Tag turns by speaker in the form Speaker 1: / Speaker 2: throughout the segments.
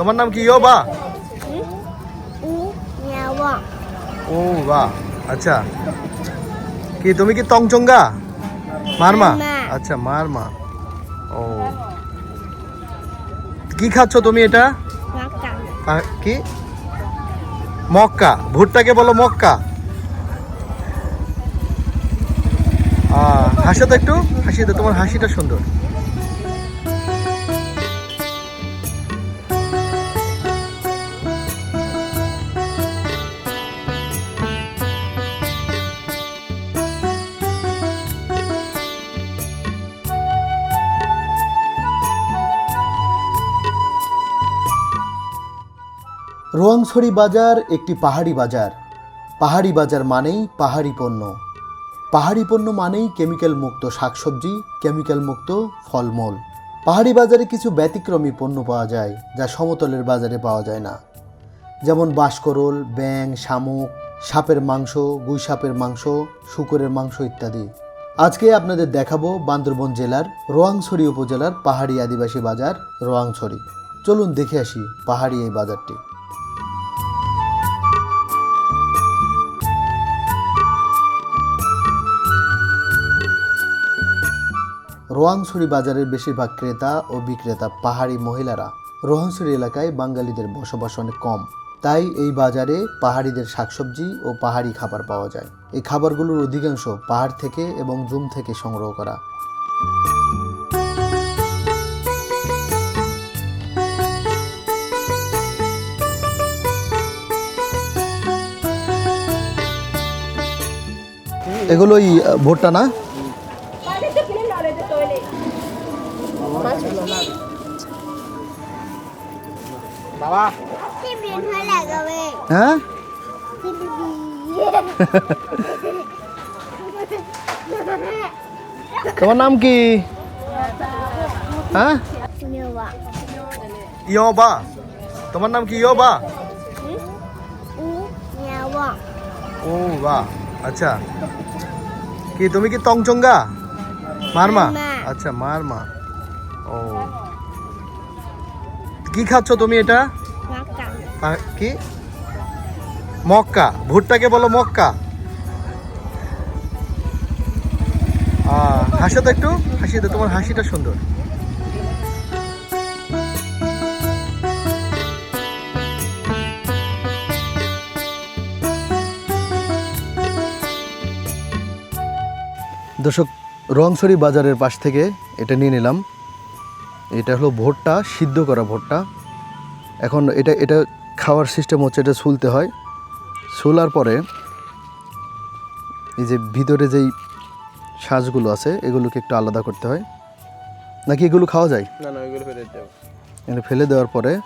Speaker 1: তোমার নাম কি? ইয়ো বা। ও বা। আচ্ছা। কি তুমি কি তংচঙ্গা মারমা। আচ্ছা মারমা। ও। কি খাচ্ছ তুমি এটা? কি? মক্কা। ভুট্টাকে বলো মক্কা। হাসো তো একটু। হাসি তো তোমার হাসিটা সুন্দর। রোয়াংছড়ি বাজার একটি পাহাড়ি বাজার। পাহাড়ি বাজার মানেই পাহাড়ি পণ্য। পাহাড়ি পণ্য মানেই কেমিক্যাল মুক্ত শাকসবজি, কেমিক্যাল মুক্ত ফলমূল। পাহাড়ি বাজারে কিছু ব্যতিক্রমী পণ্য পাওয়া যায়, যা সমতলের বাজারে পাওয়া যায় না। যেমন বাঁশকরল ব্যাং শামুক, সাপের মাংস, গুই সাপের মাংস, শুকরের মাংস ইত্যাদি। আজকে আপনাদের দেখাবো বান্দরবন জেলার রোয়াংছড়ি উপজেলার পাহাড়ি আদিবাসী বাজার রোয়াংছড়ি। চলুন দেখে আসি পাহাড়ি এই বাজারটি। রোয়াংছড়ি বাজারের বেশিরভাগ ক্রেতা ও বিক্রেতা পাহাড়ি মহিলারা রোহাংছড়ি এলাকায় বাঙালিদের বসবাস অনেক কম। তাই এই বাজারে পাহাড়িদের শাকসবজি ও পাহাড়ি খাবার পাওয়া যায়। এই খাবারগুলোর অধিকাংশ পাহাড় থেকে এবং জুম থেকে সংগ্রহ করা। এগুলো ওই ভুট্টা না?
Speaker 2: হয়?
Speaker 1: হ্যাঁ? তোমার নাম কি? হ্যাঁ? ইয়বা। তোমার নাম কি ইয়বা? ও বা। আচ্ছা। কি তুমি কি তংচঙ্গা? মারমা। আচ্ছা মারমা। ও। কি খাচ্ছ তুমি এটা? কি? মক্কা। ভুট্টাকে বলো মক্কা। হাসো তো একটু হাসি তো তোমার হাসিটা সুন্দর। দর্শক রংসরি বাজারের পাশ থেকে এটা নিয়ে নিলাম। এটা হলো ভুট্টা সিদ্ধ করা ভুট্টা। এখন এটা এটা খাওয়ার সিস্টেম হচ্ছে এটা ছুলতে হয়। ছুলার পরে এই যে ভিতরে যেই শ্বাসগুলো আছে এগুলোকে একটু আলাদা করতে হয়। নাকি এগুলো খাওয়া যায়?
Speaker 3: না না ওইগুলো ফেলে
Speaker 1: এগুলো ফেলে দেওয়ার পরে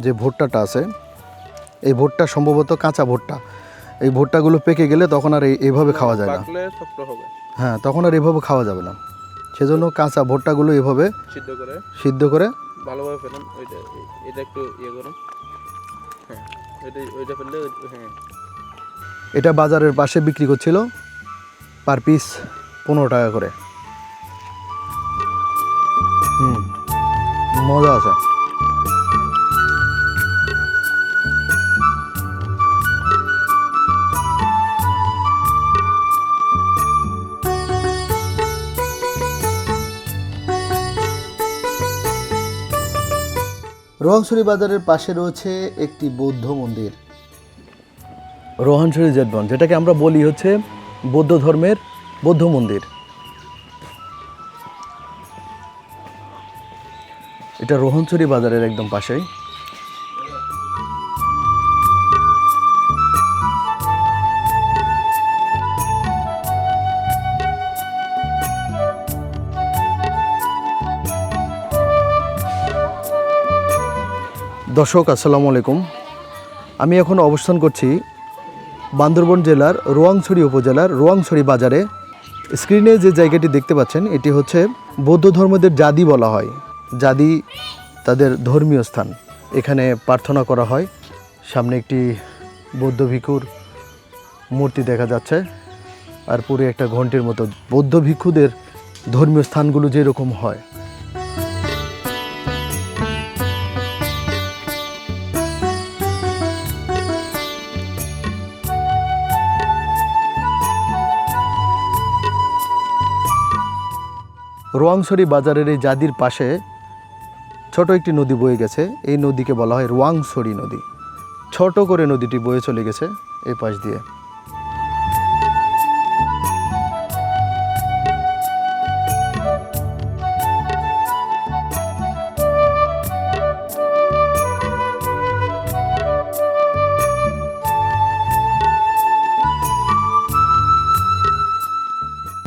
Speaker 1: যে ভুট্টাটা আছে এই ভুট্টা সম্ভবত কাঁচা ভুট্টা। এই ভুট্টাগুলো পেকে গেলে তখন আর এই- এইভাবে খাওয়া যায় না। হ্যাঁ তখন আর এইভাবে খাওয়া যাবে না। সেজন্য কাঁচা ভুট্টাগুলো এভাবে
Speaker 3: সিদ্ধ করে।
Speaker 1: সিদ্ধ করে
Speaker 3: ভালোভাবে ফেলুন। ওইটা এটা একটু ইয়ে করুন। হ্যাঁ ওইটা ওইটা ফেললে হ্যাঁ।
Speaker 1: এটা বাজারের পাশে বিক্রি করছিল পার পিস পনেরো টাকা করে। হুম মজা আছে। রোহাংছড়ি বাজারের পাশে রয়েছে একটি বৌদ্ধ মন্দির। রোহানছড়ি জেটবন যেটাকে আমরা বলি হচ্ছে বৌদ্ধ ধর্মের বৌদ্ধ মন্দির। এটা রোহনছড়ি বাজারের একদম পাশেই। দর্শক, আসসালামু আলাইকুম। আমি এখন অবস্থান করছি বান্দরবন জেলার রোয়াংছড়ি উপজেলার রোয়াংছড়ি বাজারে। স্ক্রিনে যে জায়গাটি দেখতে পাচ্ছেন, এটি হচ্ছে বৌদ্ধ ধর্মদের জাদি বলা হয়। জাদি তাদের ধর্মীয় স্থান। এখানে প্রার্থনা করা হয়। সামনে একটি বৌদ্ধ ভিক্ষুর মূর্তি দেখা যাচ্ছে। আর পুরো একটা ঘন্টির মতো বৌদ্ধ ভিক্ষুদের ধর্মীয় স্থানগুলো যেরকম হয়। রোয়াংছড়ি বাজারের এই জাদির পাশে ছোট একটি নদী বয়ে গেছে। এই নদীকে বলা হয় রোয়াংছড়ি নদী। ছোট করে নদীটি বয়ে চলে গেছে এই পাশ দিয়ে।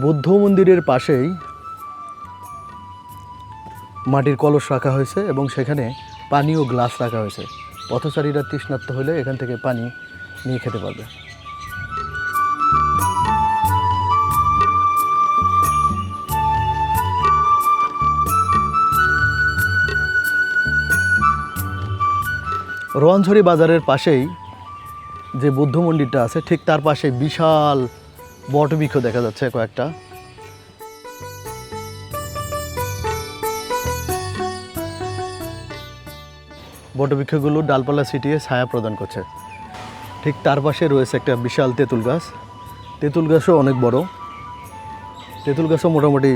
Speaker 1: বুদ্ধ মন্দিরের পাশেই মাটির কলস রাখা হয়েছে এবং সেখানে পানি ও গ্লাস রাখা হয়েছে। পথচারীরা তৃষ্ণার্ত হলে এখান থেকে পানি নিয়ে খেতে পারবে। রোয়াঞ্ছড়ি বাজারের পাশেই যে বুদ্ধ মন্দিরটা আছে, ঠিক তার পাশে বিশাল বটবৃক্ষ দেখা যাচ্ছে কয়েকটা। বটবৃক্ষগুলো ডালপালা ছিটিয়ে ছায়া প্রদান করছে। ঠিক তার পাশে রয়েছে একটা বিশাল তেঁতুল গাছ। তেঁতুল গাছও অনেক বড়। তেঁতুল গাছও মোটামুটি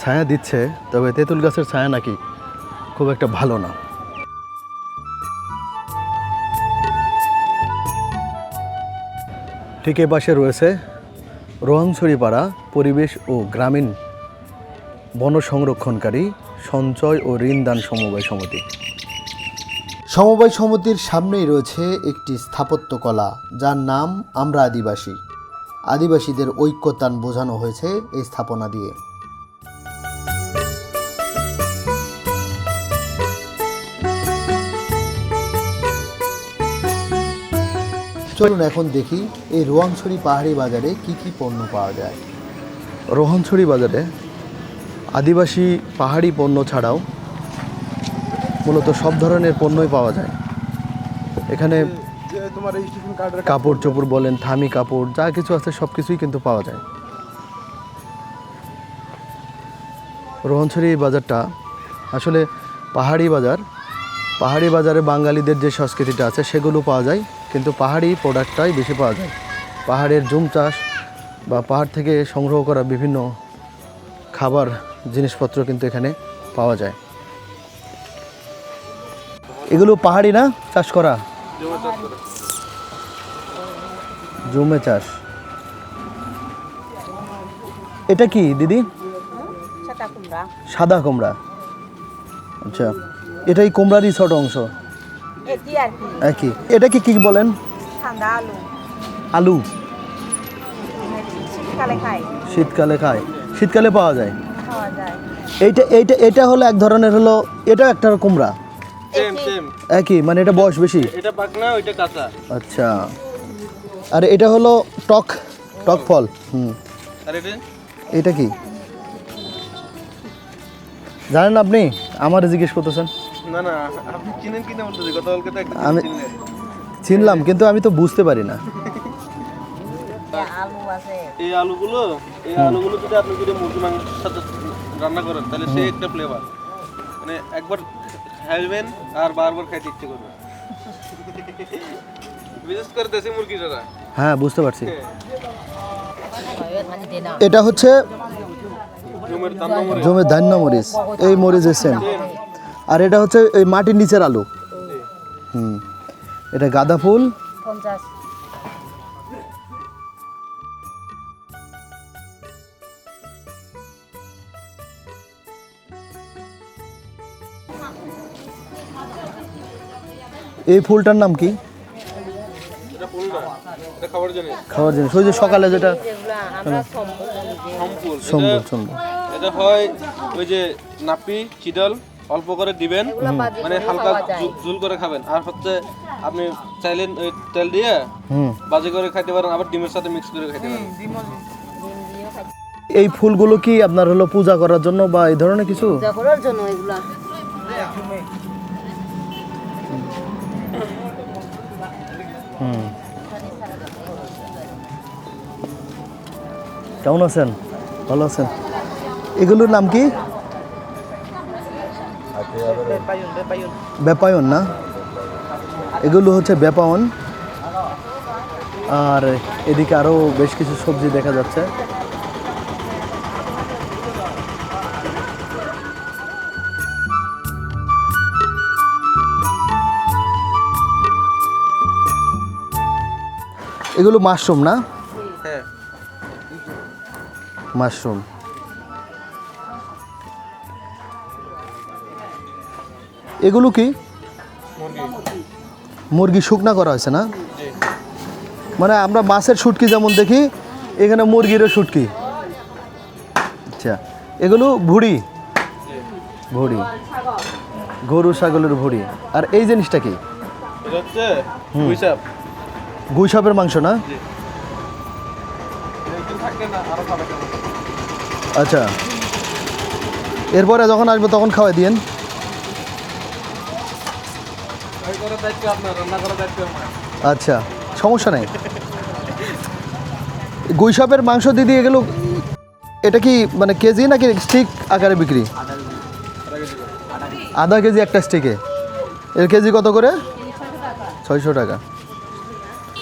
Speaker 1: ছায়া দিচ্ছে, তবে তেঁতুল গাছের ছায়া নাকি খুব একটা ভালো না। ঠিক এ পাশে রয়েছে রোহাংছড়ি পাড়া পরিবেশ ও গ্রামীণ বন সংরক্ষণকারী সঞ্চয় ও ঋণদান সমবায় সমিতি। সমবায় সমিতির সামনেই রয়েছে একটি স্থাপত্যকলা, যার নাম আমরা আদিবাসী। আদিবাসীদের ঐক্যতান বোঝানো হয়েছে এই স্থাপনা দিয়ে। চলুন এখন দেখি এই রোহাংছড়ি পাহাড়ি বাজারে কি কি পণ্য পাওয়া যায়। রোহাংছড়ি বাজারে আদিবাসী পাহাড়ি পণ্য ছাড়াও মূলত সব ধরনের পণ্যই পাওয়া যায়। এখানে কাপড় চোপড় বলেন, থামি কাপড়, যা কিছু আছে সব কিছুই কিন্তু পাওয়া যায়। রোহনছড়ি বাজারটা আসলে পাহাড়ি বাজার। পাহাড়ি বাজারে বাঙালিদের যে সংস্কৃতিটা আছে, সেগুলো পাওয়া যায়, কিন্তু পাহাড়ি প্রোডাক্টটাই বেশি পাওয়া যায়। পাহাড়ের জুম চাষ বা পাহাড় থেকে সংগ্রহ করা বিভিন্ন খাবার, জিনিসপত্র কিন্তু এখানে পাওয়া যায়। এগুলো পাহাড়ি না? চাষ করা?
Speaker 3: জমা চাষ। করে
Speaker 1: জুমে চাষ এটা কি দিদি?
Speaker 4: সাদা কুমড়া।
Speaker 1: আচ্ছা এটাই কুমড়ারই ছোট অংশ।
Speaker 4: একই। এটা কি
Speaker 1: কি বলেন?
Speaker 4: আলু।
Speaker 1: আলু।
Speaker 4: শীতকালে
Speaker 1: খায়। শীতকালে পাওয়া যায়। এইটা এইটা এটা হলো এক ধরনের হলো এটা একটা কুমড়া। একই মানে এটা বয়স বেশি?
Speaker 3: এটা পাকনা ওইটা কাঁচা।
Speaker 1: আচ্ছা। আর এটা হলো টক টক ফল হুম।
Speaker 3: আর এটা?
Speaker 1: এটা কি? জানেন আপনি? আমার জিজ্ঞেস করতেছেন।
Speaker 3: না না আপনি চিনেন কিনা বলতেছি? গত কালকে তো একটা
Speaker 1: আমি- চিনলাম কিন্তু আমি তো বুঝতে পারি না।
Speaker 4: আলু আছে
Speaker 3: এই আলুগুলো এই আলুগুলো যদি আপনি যদি মুরগি মাংসের সাথে রান্না করেন তাহলে সে একটা ফ্লেভার মানে একবার খাইবেন আর বারবার খাইতে ইচ্ছে করবে। বিশেষ করে দেশি মুরগি যারা।
Speaker 1: হ্যাঁ বুঝতে পারছি। এটা হচ্ছে
Speaker 3: জমির
Speaker 1: ধান্য মরিচ। এই মরিচ সেম আর এটা হচ্ছে এই মাটির নিচের আলু। হুম। এটা গাঁদা ফুল।
Speaker 4: পঞ্চাশ।
Speaker 1: এই ফুলটার নাম কি?
Speaker 3: এটা ফুল না খাবার
Speaker 1: খাওয়ার জিনিস ওই যে সকালে যেটা সম্বর সম্বর
Speaker 3: এটা হয় ওই যে নাপি চিডল অল্প করে দিবেন। মানে হালকা ঝুল করে খাবেন। আর হচ্ছে আপনি চাইলেন তেল দিয়ে
Speaker 1: হুম।
Speaker 3: বাজি করে খাইতে পারেন আবার ডিমের সাথে মিক্স করে খাইতে পারেন।
Speaker 1: এই ফুলগুলো কি আপনার হলো পূজা করার জন্য বা এই ধরনের কিছু?
Speaker 4: পূজা করার জন্য এগুলা।
Speaker 1: কেমন আছেন? ভালো আছেন? এগুলোর নাম কি? ব্যাপায়ন না? এগুলো হচ্ছে ব্যাপায়ন। আর এদিকে আরও বেশ কিছু সবজি দেখা যাচ্ছে। এগুলো মাশরুম না?
Speaker 3: হ্যাঁ।
Speaker 1: মাশরুম। এগুলো কি?
Speaker 3: মুরগি।
Speaker 1: শুকনা করা হয়েছে না? মানে আমরা মাছের শুটকি যেমন দেখি এখানে মুরগিরও শুটকি। আচ্ছা এগুলো ভুড়ি? ভুড়ি। গরু ছাগলের ভুড়ি। আর এই জিনিসটা কি?
Speaker 3: হচ্ছে পুঁইশাক
Speaker 1: গুই সাপের মাংস না?
Speaker 3: জি। একদিন থাকে না আরও খাবে কেমন
Speaker 1: আচ্ছা। এরপরে যখন আসব তখন খাওয়াই দিয়েন।
Speaker 3: আমার।
Speaker 1: আচ্ছা সমস্যা নেই। গুই সাপের মাংস দিদি এগুলো এটা কি মানে কেজি নাকি স্টিক আকারে বিক্রি? আধা কেজি একটা স্টিকে এর কেজি কত করে? ছয়শো টাকা।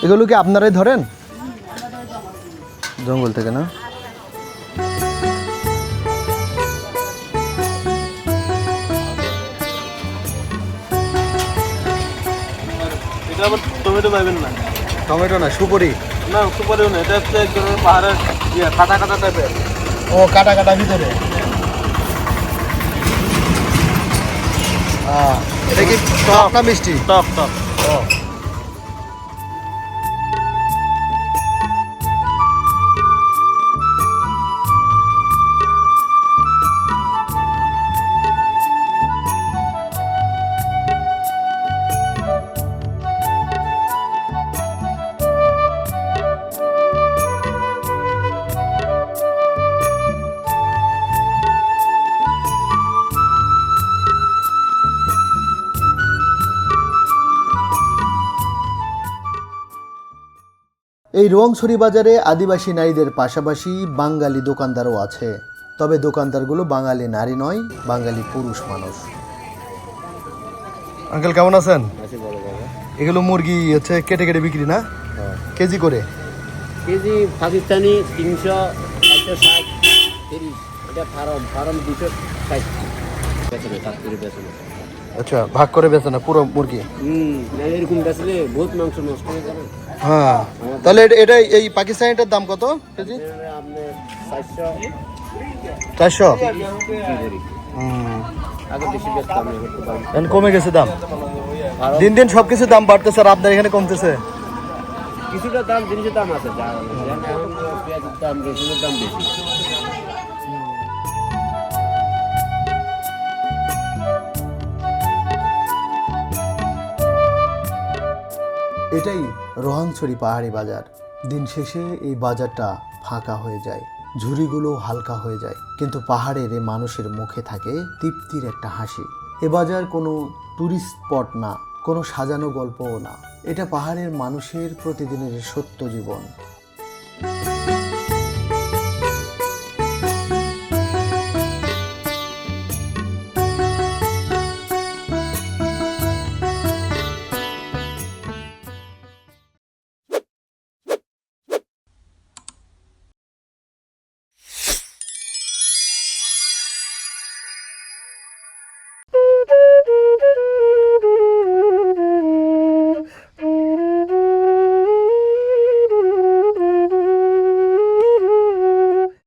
Speaker 1: এগুলো কি আপনারাই ধরেন? জঙ্গল থেকে না?
Speaker 3: এটা টমেটো পাবেন না?
Speaker 1: টমেটো না সুপরি।
Speaker 3: না সুপারিও না এটা হচ্ছে পাহাড়ের ইয়ে কাটা কাটা টাইপের
Speaker 1: ও কাটা কাটা ভিতরে। এটা কি টক না মিষ্টি?
Speaker 3: টক টক।
Speaker 1: এই রোয়াংছড়ি বাজারে আদিবাসী নারীদের পাশাপাশি বাঙালি দোকানদারও আছে। তবে দোকানদারগুলো বাঙালি নারী নয় বাঙালি পুরুষ মানুষ। আঙ্কেল কেমন আছেন? এগুলো মুরগি হচ্ছে কেটে কেটে বিক্রি না? কেজি করে?
Speaker 5: কেজি পাকিস্তানি তিনশো ষাট তিরিশ। এটা ফার্ম ফার্ম দুশো ষাট। বেচনে সাত করে বেচনে
Speaker 1: আচ্ছা ভাগ করে বেছে না পুরো মুরগি?
Speaker 5: হুম এরকম বেচলে বহুত মাংস নষ্ট হয়ে যাবে।
Speaker 1: হ্যাঁ। তাহলে এটা- এই পাকিস্তানিটার দাম কত কেজি
Speaker 5: চারশো
Speaker 1: কমে গেছে দাম দিন দিন সবকিছু দাম বাড়তেছে আর আপনার এখানে কমতেছে
Speaker 5: কিছুটা দাম জিনিসের দাম আছে দাম বেশি
Speaker 1: এটাই রোহাংছড়ি পাহাড়ি বাজার। দিন শেষে এই বাজারটা ফাঁকা হয়ে যায়, ঝুড়িগুলো হালকা হয়ে যায়। কিন্তু পাহাড়ের এই মানুষের মুখে থাকে তৃপ্তির একটা হাসি। এ বাজার কোনো ট্যুরিস্ট স্পট না, কোনো সাজানো গল্পও না। এটা পাহাড়ের মানুষের প্রতিদিনের সত্য জীবন।